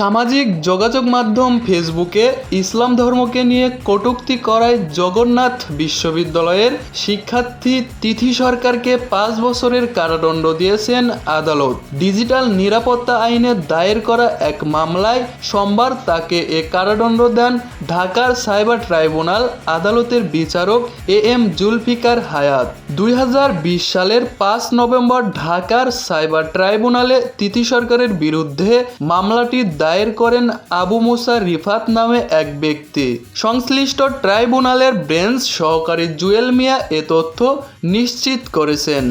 সামাজিক যোগাযোগ মাধ্যম ফেসবুকে ইসলাম ধর্মকে নিয়ে কটূক্তি করায় জগন্নাথ বিশ্ববিদ্যালয়ের শিক্ষার্থী তিথি সরকারকে পাঁচ বছরের কারাদণ্ড দিয়েছেন আদালত। ডিজিটাল নিরাপত্তা আইনে দায়ের করা এক মামলায় সোমবার তাকে এ কারাদণ্ড দেন ঢাকার সাইবার ট্রাইব্যুনাল আদালতের বিচারক এ এম জুলফিকার হায়াত। দুই হাজার বিশ সালের পাঁচ নভেম্বর ঢাকার সাইবার ট্রাইব্যুনালে তিথি সরকারের বিরুদ্ধে মামলাটি দায়ের করেন আবু মুসা রিফাত নামে এক ব্যক্তি। সংশ্লিষ্ট ট্রাইব্যুনালের বেঞ্চ সহকারী জুয়েল মিয়া এ তথ্য নিশ্চিত করেছেন।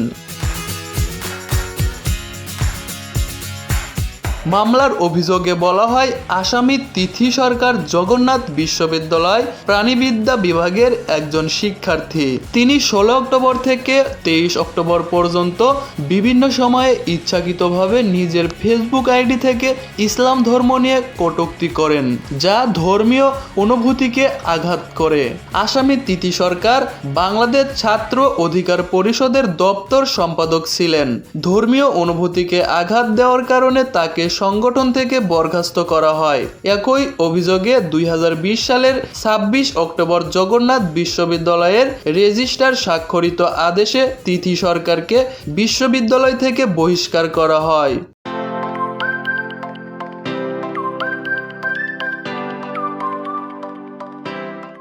মামলার অভিযোগে বলা হয়, আসামি তিথি সরকার জগন্নাথ বিশ্ববিদ্যালয় প্রাণীবিদ্যা বিভাগের একজন শিক্ষার্থী। তিনি ষোলো অক্টোবর থেকে তেইশ অক্টোবর পর্যন্ত বিভিন্ন সময়ে ইচ্ছাকৃতভাবে নিজের ফেসবুক আইডি থেকে ইসলাম ধর্ম নিয়ে কটুক্তি করেন, যা ধর্মীয় অনুভূতিকে আঘাত করে। আসামি তিথি সরকার বাংলাদেশ ছাত্র অধিকার পরিষদের দপ্তর সম্পাদক ছিলেন। ধর্মীয় অনুভূতিকে আঘাত দেওয়ার কারণে তাকে সংগঠন থেকে বরখাস্ত করা হয়। একই অভিযোগে দুই হাজার বিশ সালের ছাব্বিশ অক্টোবর জগন্নাথ বিশ্ববিদ্যালয়ের রেজিস্ট্রার স্বাক্ষরিত আদেশে তিথি সরকারকে বিশ্ববিদ্যালয় থেকে বহিষ্কার করা হয়।